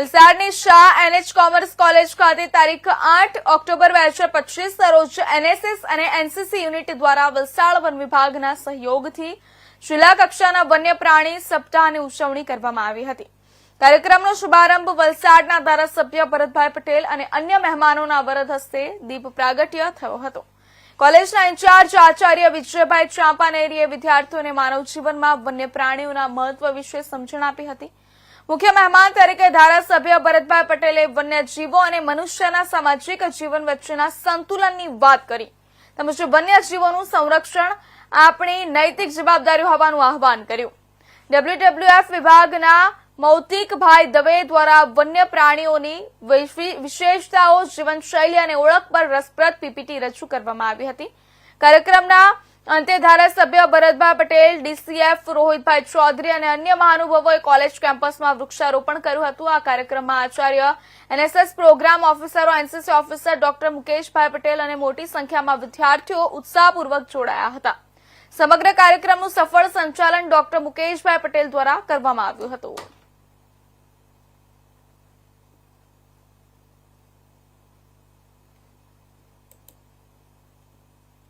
વલસાડની Shah NH commerce college ખાતે તારીખ આઠ ઓક્ટોબર બે હજાર પચીસ રોજ એનએસએસ અને એનસીસી યુનિટ દ્વારા વલસાડ વન વિભાગના સહયોગથી જિલ્લા કક્ષાના વન્ય પ્રાણી સપ્તાહની ઉજવણી કરવામાં આવી હતી. કાર્યક્રમનો શુભારંભ વલસાડના ધારાસભ્ય ભરતભાઈ પટેલ અને અન્ય મહેમાનોના વરદ હસ્તે દીપ પ્રાગટ્ય થયો હતો. કોલેજના ઇન્ચાર્જ આચાર્ય વિજયભાઈ ચાંપાનેરીએ વિદ્યાર્થીઓને માનવ જીવનમાં વન્ય પ્રાણીઓના મહત્વ વિશે સમજણ આપી હતી. મુખ્ય મહેમાન તરીકે ધારાસભ્ય ભરતભાઈ પટેલે વન્યજીવો અને મનુષ્યના સામાજિક જીવન વચ્ચેના સંતુલનની વાત કરી. તેમજ વન્યજીવોનું સંરક્ષણ આપણી નૈતિક જવાબદારી હોવાનું આહવાન કર્યું. ડબલ્યુડબલ્યુએફ વિભાગના મૌતિકભાઈ દવે દ્વારા વન્ય પ્રાણીઓની વિશી- વિશેષતાઓ, જીવનશૈલી અને ઓળખ પર રસપ્રદ પીપીટી રજૂ કરવામાં આવી હતી. કાર્યક્રમના અંતે ધારાસભ્ય ભરતભાઈ પટેલ, ડીસીએફ રોહિતભાઈ ચૌધરી અને અન્ય મહાનુભાવોએ કોલેજ કેમ્પસમાં વૃક્ષારોપણ કર્યું હતું. આ કાર્યક્રમમાં આચાર્ય NSS program ઓફિસરો, NCC officer doctor Mukeshbhai Patel અને મોટી સંખ્યામાં વિદ્યાર્થીઓ ઉત્સાહપૂર્વક જોડાયા હતા. સમગ્ર કાર્યક્રમનું સફળ સંચાલન ડોક્ટર મુકેશભાઈ પટેલ દ્વારા કરવામાં આવ્યું હતું.